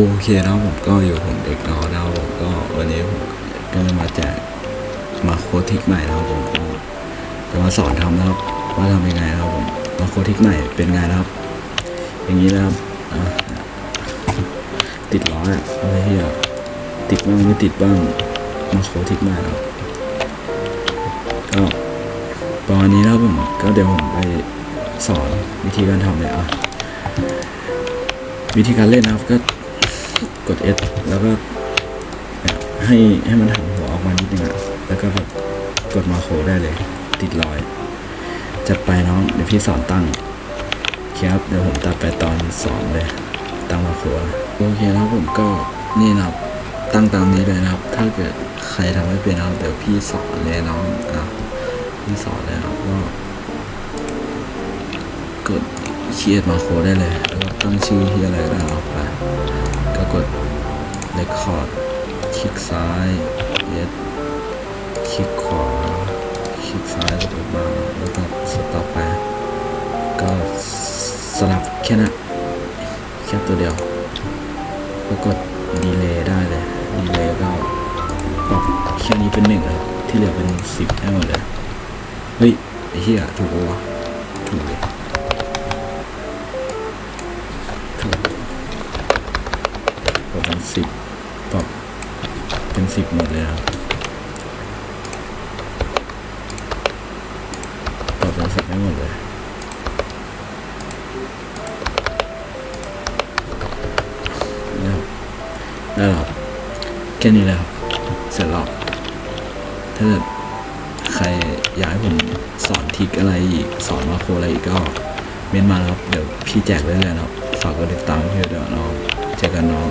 โอเคนะครับผมก็อยู่ผมเด็กน้อยนะครับผมก็วันนี้ผมก็จะมาแจกมาโคทิกใหม่นะครับผมก็จะมาสอนทำนะครับว่าทำยังไงนะครับผมมาโคทิกใหม่เป็นไงนะครับ อย่างนี้นะครับติดล้ออะอะไรที่อะติดบ้างไม่ติดบ้างมาโคทิกใหม่นะครับก็ประมาณนี้นะครับผมก็เดี๋ยวผมไปสอนวิธีการทำเลยอะวิธีการเล่นนะครับก็ กด S แล้วก็ให้ให้มันหันหัวออกมานิดนึงอะแล้วก็แบบกดมาโคได้เลย ติดรอย จัดไปน้องเดี๋ยวพี่สอนตั้งครับเดี๋ยวผมตัดไปตอนสอนเลย ตั้งมาโคโอเคแล้วผมก็นี่นะครับตั้งตามนี้เลยนะครับ ถ้าเกิดใครทำไม่เป็นนะครับเดี๋ยวพี่สอนเลยน้องอะพี่สอนเลยนะครับก็กดเคียดมาโคได้เลย แล้วก็ตั้งชื่อที่อะไรก็ได้เอาไปก็กด Record คลิกซ้าย Yes คลิกขวา คลิกซ้ายล้วก็มาแล้วก็สต็อปไป ก็สลับแค่นั้นแค่ตัวเดียวแล้วกดดีเลย์ได้เลยดีเลย์ก็ปรับแค่นี้เป็นหนึ่งครับที่เหลือเป็นสิบให้หมดเลย เฮ้ย ไอ้เหี้ยถูกปะวะถูกเลยถูกปรับเป็นสิบ ปรับเป็นสิบหมดเลยครับปรับเป็นสิบให้หมดเลยนี่ครับได้แครับแค่นี้เลยครับเสร็จแล้วถ้าเกิดใครอยากให้ผมสอนทิกอะไรอีก สอนมาโครอะไรอีกก็เม้นมาครับ เดี๋ยวพี่แจกเรื่อยๆนะครับฝากกดติดตามเพี่ด้วยเนาะเจอกันน้อง